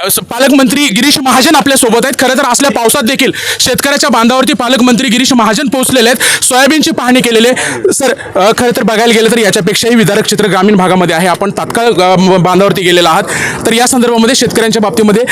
पालकमंत्री गिरीश महाजन आपल्यासोबत आहेत. खरं तर असल्या पावसात देखील शेतकऱ्याच्या बांधावरती पालकमंत्री गिरीश महाजन पोहोचलेले आहेत. सोयाबीनची पाहणी केलेली आहे. सर खरं तर बघायला गेलं तर याच्यापेक्षाही विदारक चित्र ग्रामीण भागामध्ये आहे. आपण तात्काळ बांधावरती गेलेला आहात. तर या संदर्भामध्ये शेतकऱ्यांच्या बाबतीमध्ये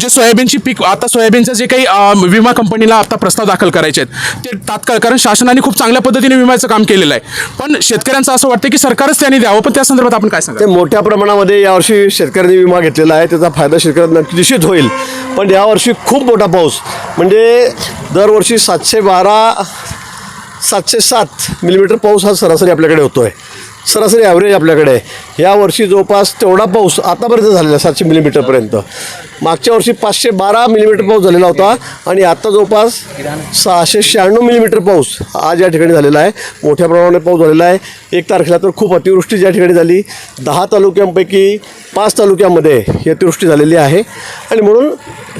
जे सोयाबीनची पीक आता सोयाबीनचं जे काही विमा कंपनीला आता प्रस्ताव दाखल करायचे आहेत ते तात्काळ कारण शासनाने खूप चांगल्या पद्धतीने विम्याचं काम केलेलं आहे. पण शेतकऱ्यांचं असं वाटतं की सरकारच त्यांनी द्यावं. पण त्या संदर्भात आपण काय सांगतो मोठ्या प्रमाणामध्ये यावर्षी शेतकऱ्यांनी विमा घेतलेला आहे. त्याचा फायदा शेतकऱ्यांना निश्चित होईल. पण यावर्षी खूप मोठा पाऊस. म्हणजे दरवर्षी सातशे बारा सातशे सात मिलीमीटर पाऊस हा सरासरी आपल्याकडे होतो आहे सरासरी ॲव्हरेज आपल्याकडे आहे. यावर्षी जवळपास तेवढा पाऊस आतापर्यंत झालेला आहे सातशे मिलीमीटरपर्यंत मागच्या वर्षी पाचशे बारा मिलीमीटर पाऊस झालेला होता आणि आता जवळपास सहाशे शहाण्णव मिलीमीटर पाऊस आज या ठिकाणी झालेला आहे. मोठ्या प्रमाणात पाऊस झालेला आहे. एक तारखेला तर खूप अतिवृष्टी ज्या ठिकाणी झाली दहा तालुक्यांपैकी पाच तालुक्यामध्ये ही अतिवृष्टी झालेली आहे. आणि म्हणून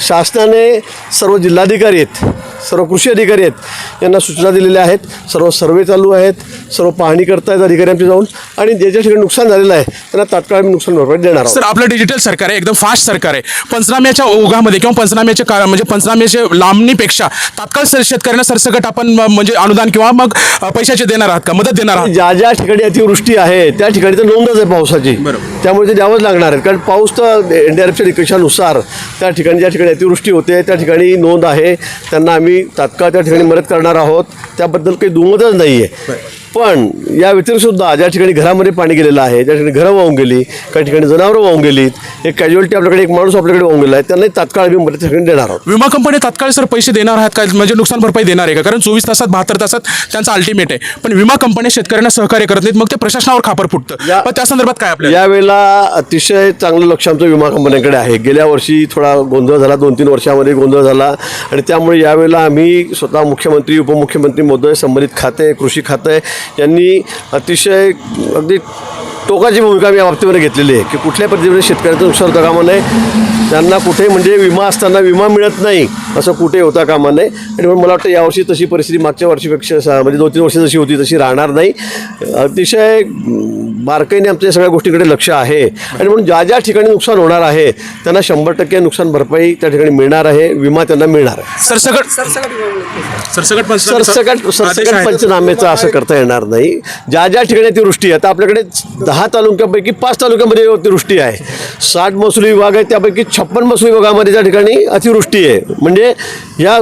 शासनाने सर्व जिल्हाधिकारी आहेत सर्व कृषी अधिकारी आहेत यांना सूचना दिलेल्या आहेत. सर्व सर्वे चालू आहेत सर्व पाहणी करतायत अधिकारी आमचे जाऊन. आणि ज्याच्या ठिकाणी नुकसान झालेलं आहे त्यांना तात्काळ आम्ही नुकसान भरपाई देणार आहोत. सर आपलं डिजिटल सरकार आहे एकदम फास्ट सरकार आहे. पंचनाम्याच्या ओघामध्ये किंवा पंचनाम्याच्या काळा म्हणजे पंचनाम्याच्या लांबणीपेक्षा तात्काळ सर शेतकऱ्यांना सरसकट आपण म्हणजे अनुदान किंवा मग पैशाचे देणार आहात का? मदत देणार आहात? ज्या ज्या ठिकाणी अतिवृष्टी आहे त्या ठिकाणी तर नोंदच आहे पावसाची. बरोबर. त्यामुळे ते द्यावंच लागणार आहे कारण पाऊस तर एन डी आर एफच्या निकषानुसार त्या ठिकाणी ज्या ठिकाणी अतिवृष्टी होते त्या ठिकाणी नोंद आहे. त्यांना आम्ही तात्काळ त्या ठिकाणी मदत करणार आहोत. त्याबद्दल काही दुमतच नाही आहे पण या व्यतिरिक्तसुद्धा ज्या ठिकाणी घरामध्ये पाणी गेलेलं आहे ज्या ठिकाणी घरं वाहून गेली काही ठिकाणी जनावरं वाहून गेलीत एक कॅज्युअलिटी आपल्याकडे एक माणूस आपल्याकडे वाहून गेला आहे त्यांनाही तात्काळ आम्ही मदत ठिकाणी देणार आहोत. विमा कंपनी तात्काळ सर पैसे देणार आहात का म्हणजे नुकसान भरपाई देणार आहे का? कारण चोवीस तासात बहात्तर तासात त्यांचा अल्टिमेट आहे. पण विमा कंपन्या शेतकऱ्यांना सहकार्य करत नाहीत मग ते प्रशासनावर खापर फुटतं. त्या संदर्भात काय आपल्याला? यावेळेला अतिशय चांगलं लक्ष आमचं विमा कंपन्यांकडे आहे. गेल्या वर्षी थोडा गोंधळ झाला दोन तीन वर्षामध्ये गोंधळ झाला. आणि त्यामुळे यावेळेला आम्ही स्वतः मुख्यमंत्री उपमुख्यमंत्री महोदय संबंधित खाते कृषी खाते यांनी अतिशय अगदी टोकाची भूमिका आम्ही या बाबतीमध्ये घेतलेली आहे की कुठल्या पद्धतीने शेतकऱ्यांचं नुकसान होता कामा नये. त्यांना कुठे म्हणजे विमा असताना विमा मिळत नाही असं कुठे होता कामा नये. आणि म्हणून मला वाटतं यावर्षी तशी परिस्थिती मागच्या वर्षीपेक्षा म्हणजे दोन तीन वर्ष जशी होती तशी राहणार नाही. अतिशय बारकाईने आमच्या सगळ्या गोष्टीकडे लक्ष आहे. आणि म्हणून ज्या ज्या ठिकाणी नुकसान होणार आहे त्यांना शंभर टक्के नुकसान भरपाई त्या ठिकाणी मिळणार आहे विमा त्यांना मिळणार आहे. सरसकट सरसकट सरसकट सरसकट आहेत. पंचनामेचं असं करता येणार नाही. ज्या ज्या ठिकाणी अतिवृष्टी आहे आता आपल्याकडे दहा तालुक्यांपैकी पाच तालुक्यामध्ये अतिवृष्टी आहे. साठ महसूल विभाग आहे त्यापैकी छप्पन महसूल विभागामध्ये त्या ठिकाणी अतिवृष्टी आहे. म्हणजे या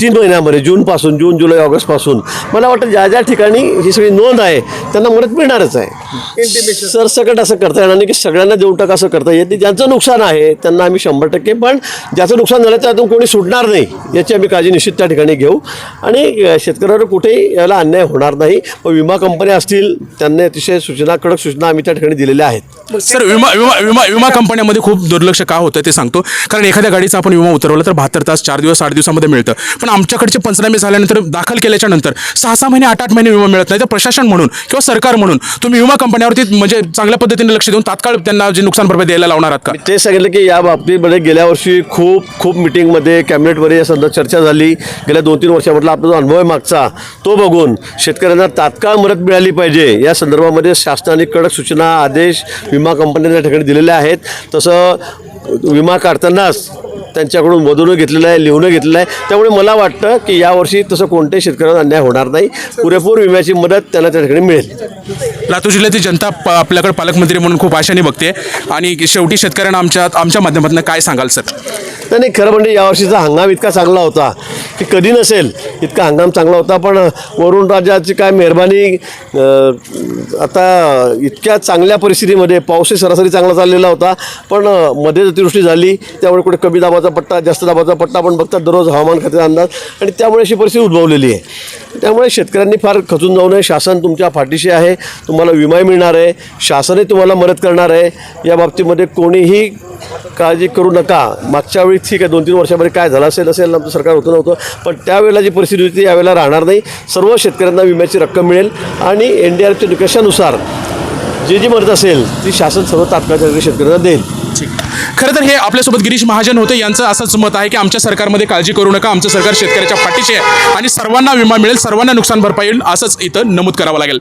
तीन महिन्यामध्ये जूनपासून जून जुलै ऑगस्टपासून. मला वाटतं ज्या ज्या ठिकाणी ही सगळी नोंद आहे त्यांना मदत मिळणारच आहे. सरसकट असं करता येणार नाही की सगळ्यांना देऊन टाका असं करता येत नाही ज्यांचं नुकसान आहे त्यांना आम्ही शंभर टक्के पण ज्याचं नुकसान झालं त्यातून कोणी सुटणार नाही याची आम्ही काळजी निश्चित त्या ठिकाणी घेऊ. आणि शेतकऱ्यावर कुठेही याला अन्याय होणार नाही पण विमा कंपन्या असतील त्यांना अतिशय सूचना कडक सूचना आम्ही त्या ठिकाणी दिलेल्या आहेत. सर विमा विमा विमा विमा कंपन्यामध्ये खूप दुर्लक्ष का होतं ते सांगतो? कारण एखाद्या गाडीचा आपण विमा उतरवला तर बहात्तर तास चार दिवस आठ दिवसामध्ये मिळतं. पण आमच्याकडचे पंचनामे झाल्यानंतर दाखल केल्याच्यानंतर सहा सहा महिने आठ आठ महिने विमा मिळत नाही. तर प्रशासन म्हणून किंवा सरकार म्हणून तुम्ही विमा कंपन्यावरती म्हणजे चांगल्या पद्धतीने लक्ष देऊन तात्काळ त्यांना जे नुकसान भरपाई द्यायला लावणार आहात का? ते सांगितलं की या बाबतीमध्ये गेल्या वर्षी खूप खूप मिटिंगमध्ये कॅबिनेटमध्ये या संदर्भात चर्चा झाली. गेल्या दोन तीन वर्षामधला आपला जो अनुभव आहे मागचा तो बघून शेतकऱ्यांना तात्काळ मदत मिळाली पाहिजे. या संदर्भामध्ये शासनाने कडक सूचना आदेश विमा कंपन्यांच्या ठिकाणी दिलेले आहेत. तसं विमा काढतानाच त्यांच्याकडून मधून घेतलेलं आहे लिहून घेतलेलं आहे. त्यामुळे मला वाटतं की यावर्षी तसं कोणत्याही शेतकऱ्यांना अन्याय होणार नाही. पुरेपूर विम्याची मदत त्यांना त्या ठिकाणी मिळेल. लातूर जिल्ह्यातील जनता प- आपल्याकडे पालकमंत्री म्हणून खूप आशाने बघते. आणि शेवटी शेतकऱ्यांना आमच्या आमच्या माध्यमातून काय सांगाल सर? नाही नाही खरं म्हणजे यावर्षीचा हंगाम इतका चांगला होता की कधी नसेल इतका हंगाम चांगला होता पण वरुण राजाची काय मेहरबानी आता इतक्या चांगल्या परिस्थितीमध्ये पाऊसही सरासरी चांगला चाललेला होता पण मध्ये मध्येच अतिवृष्टी झाली त्यामुळे कुठे कमी दाबाचा पट्टा जास्त दाबाचा पट्टा आपण बघतात दररोज हवामान खात्याचा अंदाज आणि त्यामुळे अशी परिस्थिती उद्भवलेली आहे. त्यामुळे शेतकऱ्यांनी फार खचून जाऊ नये शासन तुमच्या पाठीशी आहे तुम्हाला विमा मिळणार आहे शासनही तुम्हाला मदत करणार आहे या बाबतीमध्ये कोणीही काळजी करू नका. मागच्या वेळी ठीक आहे दोन तीन वर्षामध्ये काय झालं असेल असेल आमचं सरकार होतं नव्हतं. पण त्यावेळेला जी परिस्थिती होती यावेळेला राहणार नाही. सर्व शेतकऱ्यांना विम्याची रक्कम मिळेल आणि एन डी आरच्या निकषानुसार जी जी मदत असेल ती शासन सर्व तात्काळ शेतकऱ्यांना देईल. खरं तर हे आपल्यासोबत गिरीश महाजन होते. यांचं असंच मत आहे की आमच्या सरकारमध्ये काळजी करू नका. आमचं सरकार शेतकऱ्याच्या पाठीशी आहे आणि सर्वांना विमा मिळेल सर्वांना नुकसान भरपाई येईल असंच इथं नमूद करावं लागेल.